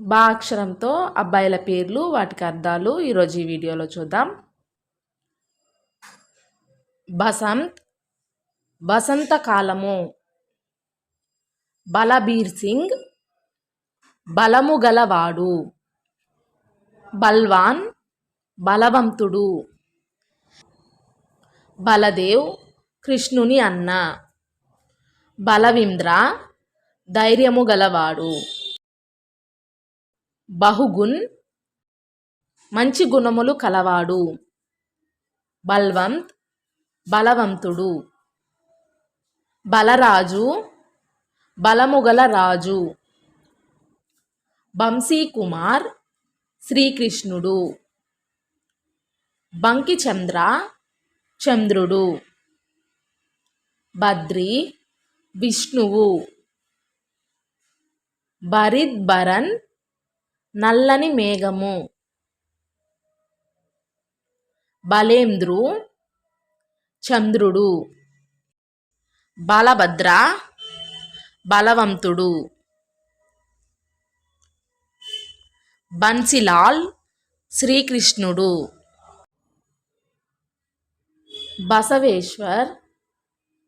బా అక్షరంతో అబ్బాయిల పేర్లు వాటికి అర్థాలు ఈరోజు ఈ వీడియోలో చూద్దాం. బసంత్ వసంతకాలము బలబీర్ సింగ్ బలము గలవాడు. బల్వాన్ బలవంతుడు. బలదేవ్ కృష్ణుని అన్న. బలవింద్ర ధైర్యము గలవాడు. బహుగుణ్ మంచి గుణములు కలవాడు. బల్వంత్ బలవంతుడు. బలరాజు బలముగల రాజు. కుమార్ శ్రీకృష్ణుడు. బంకిచంద్ర చంద్రుడు. బద్రి విష్ణువు. బరిద్బరన్ నల్లని మేఘము. బలేంద్రు చంద్రుడు. బలభద్ర బలవంతుడు. బన్సిలాల్ శ్రీకృష్ణుడు. బసవేశ్వర్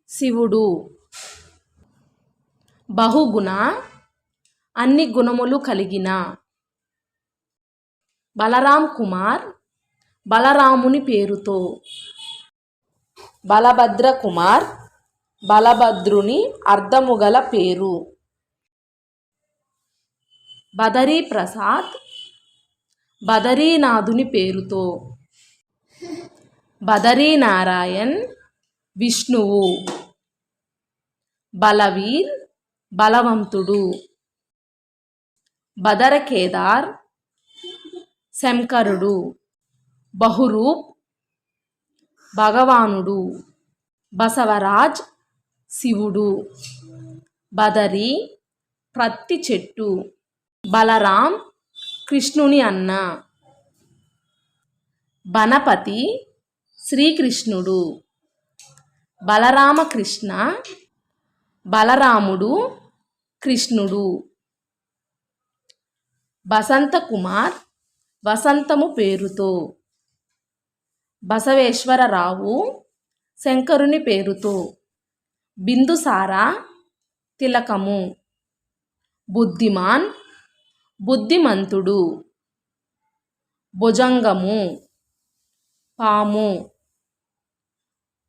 శివుడు. బహుగుణ అన్ని గుణములు కలిగిన బలరాం కుమార్ బలరాముని పేరుతో. బలభద్ర కుమార్ బలభద్రుని అర్ధముగల పేరు. బదరీ ప్రసాద్ బదరీనాథుని పేరుతో. బదరీనారాయణ్ విష్ణువు. బలవీర్ బలవంతుడు. బదరకేదార్ శంకరుడు బహురూప్ భగవానుడు బసవరాజ్ శివుడు బదరి ప్రత్తి చెట్టు బలరాం కృష్ణుని అన్న బనపతి శ్రీకృష్ణుడు బలరామకృష్ణ బలరాముడు కృష్ణుడు బసంతకుమార్ వసంతము పేరుతో. బసవేశ్వరరావు శంకరుని పేరుతో. బిందుసార తిలకము. బుద్ధిమాన్ బుద్ధిమంతుడు. భుజంగము పాము.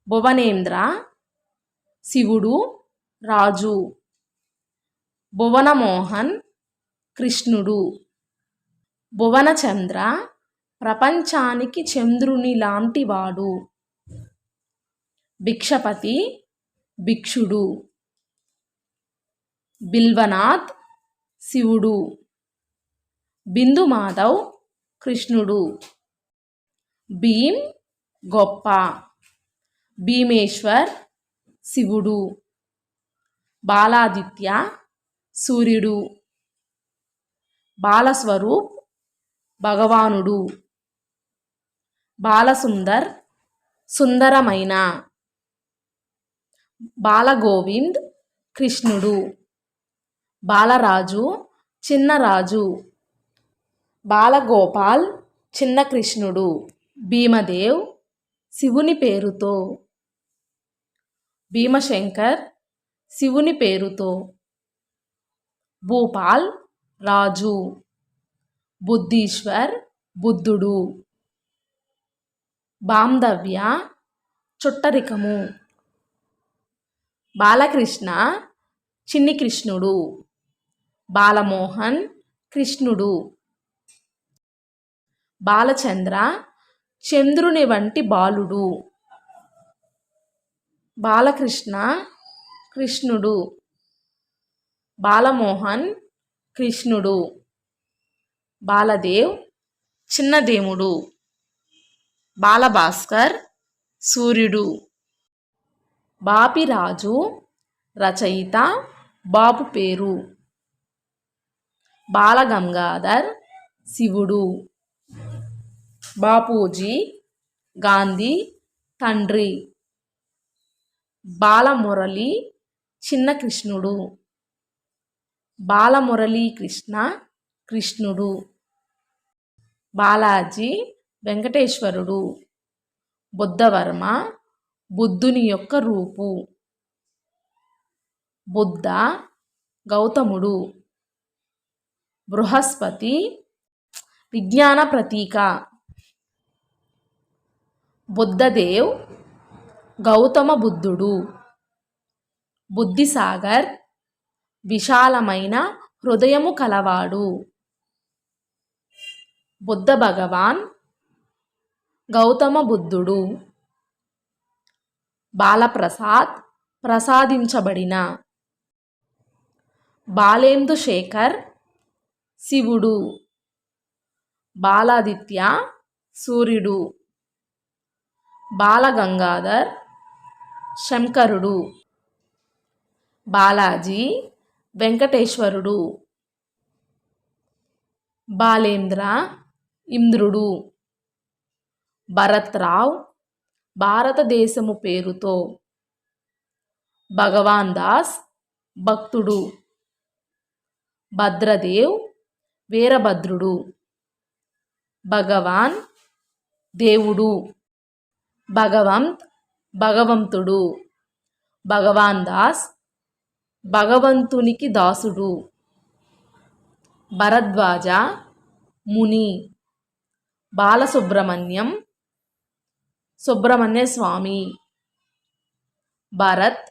భువనేంద్ర శివుడు రాజు. భువనమోహన్ కృష్ణుడు. భువనచంద్ర ప్రపంచానికి చంద్రుని లాంటివాడు. భిక్షపతి భిక్షుడు. బిల్వనాథ్ శివుడు. బిందు మాధవ్ కృష్ణుడు. భీమ్ గొప్ప. భీమేశ్వర్ శివుడు. బాలాదిత్య సూర్యుడు. బాలస్వరూప్ భగవానుడు. బాలసుందర్ సుందరమైన. బాలగోవింద్ కృష్ణుడు. బాలరాజు చిన్నరాజు. బాలగోపాల్ చిన్న కృష్ణుడు భీమదేవ్ శివుని పేరుతో. భీమశంకర్ శివుని పేరుతో. భూపాల్ రాజు. బుద్ధీశ్వర్ బుద్ధుడు. బాంధవ్య చుట్టరికము. బాలకృష్ణ చిన్ని కృష్ణుడు బాలమోహన్ కృష్ణుడు. బాలచంద్ర చంద్రుని వంటి బాలుడు. బాలకృష్ణ కృష్ణుడు. బాలమోహన్ కృష్ణుడు. బాలదేవ్ చిన్నదేముడు బాలభాస్కర్ సూర్యుడు. బాపిరాజు రచయిత బాపు పేరు. బాలగంగాధర్ శివుడు. బాపూజీ గాంధీ తండ్రి. బాలమురళి చిన్న కృష్ణుడు. బాలమురళీ కృష్ణ కృష్ణుడు. బాలాజీ వెంకటేశ్వరుడు బుద్ధవర్మ బుద్ధుని యొక్క రూపు. బుద్ధ గౌతముడు. బృహస్పతి విజ్ఞాన ప్రతీక. బుద్ధదేవ్ గౌతమ బుద్ధుడు. బుద్ధిసాగర్ విశాలమైన హృదయము కలవాడు. బుద్ధ భగవాన్ గౌతమ బుద్ధుడు బాలప్రసాద్ ప్రసాదించబడిన బాలేందు శేఖర్ శివుడు బాలాదిత్య సూర్యుడు బాలగంగాధర్ శంకరుడు బాలాజీ వెంకటేశ్వరుడు బాలేంద్ర ఇంద్రుడు భరత్రావ్ భారతదేశము పేరుతో భగవాన్ దాస్ భక్తుడు. భద్రదేవ్ వీరభద్రుడు. భగవాన్ దేవుడు. భగవంత్ భగవంతుడు. భగవాన్ దాస్ భగవంతునికి దాసుడు. భరద్వాజ ముని బాలసుబ్రహ్మణ్యం సుబ్రహ్మణ్య స్వామి భరత్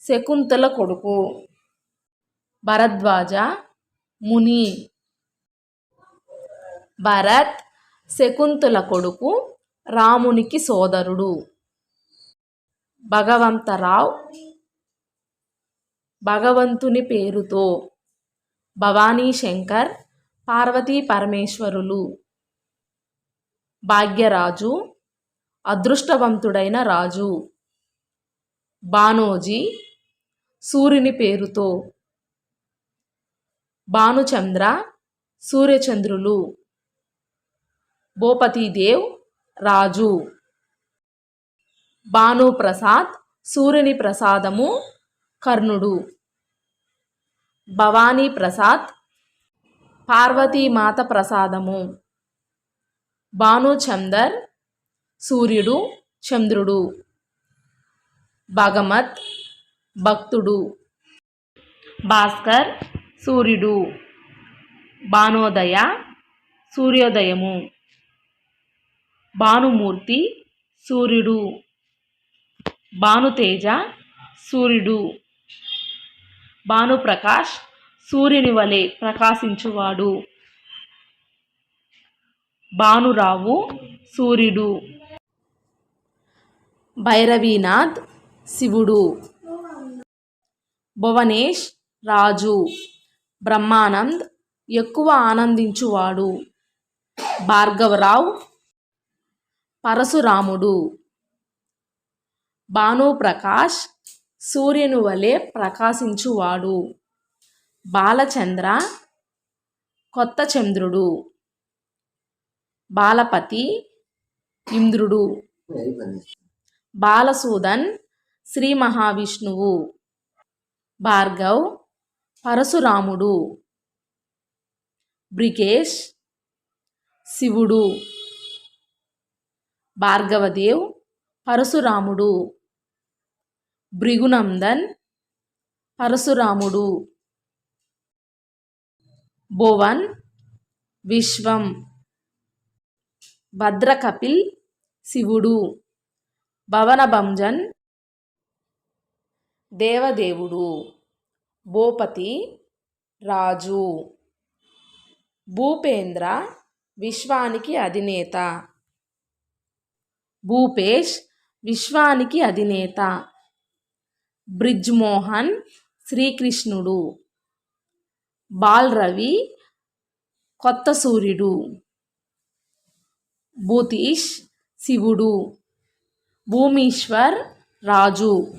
శకుంతల కొడుకు భరద్వాజ ముని. భరత్ శకుంతల కొడుకు రామునికి సోదరుడు. భగవంతరావు భగవంతుని పేరుతో భవానీ శంకర్ పార్వతీ పరమేశ్వరులు. భాగ్యరాజు అదృష్టవంతుడైన రాజు. బానోజీ సూర్యుని పేరుతో. భానుచంద్ర సూర్యచంద్రులు. భూపతిదేవ్ రాజు. భానుప్రసాద్ సూర్యుని ప్రసాదము కర్ణుడు. భవానీ ప్రసాద్ పార్వతీమాత ప్రసాదము. భానుచందర్ సూర్యుడు చంద్రుడు భగమత్ భక్తుడు భాస్కర్ సూర్యుడు భానోదయ సూర్యోదయము భానుమూర్తి సూర్యుడు భానుతేజ సూర్యుడు భానుప్రకాష్ సూర్యుని వలె ప్రకాశించువాడు. భానురావు సూర్యుడు. భైరవీనాథ్ శివుడు. భువనేష్ రాజు. బ్రహ్మానంద్ ఎక్కువ ఆనందించువాడు. భార్గవరావు పరశురాముడు. భానుప్రకాష్ సూర్యుని వలె ప్రకాశించువాడు. బాలచంద్ర కొత్త చంద్రుడు బాలపతి ఇంద్రుడు. బాలసూదన్ శ్రీ మహావిష్ణువు. భార్గవ్ పరశురాముడు. బ్రికేష్ శివుడు. భార్గవదేవ్ పరశురాముడు. భృగునందన్ పరశురాముడు. భువన్ విశ్వం. భద్రకపిల్ శివుడు. భవనభంజన్ దేవదేవుడు. భూపతి రాజు. భూపేంద్ర విశ్వానికి అధినేత. భూపేష్ విశ్వానికి అధినేత. బ్రిజ్మోహన్ శ్రీకృష్ణుడు. బాల్రవి కొత్త సూర్యుడు. భూతీష్ శివుడు భూమీశ్వర్ రాజు.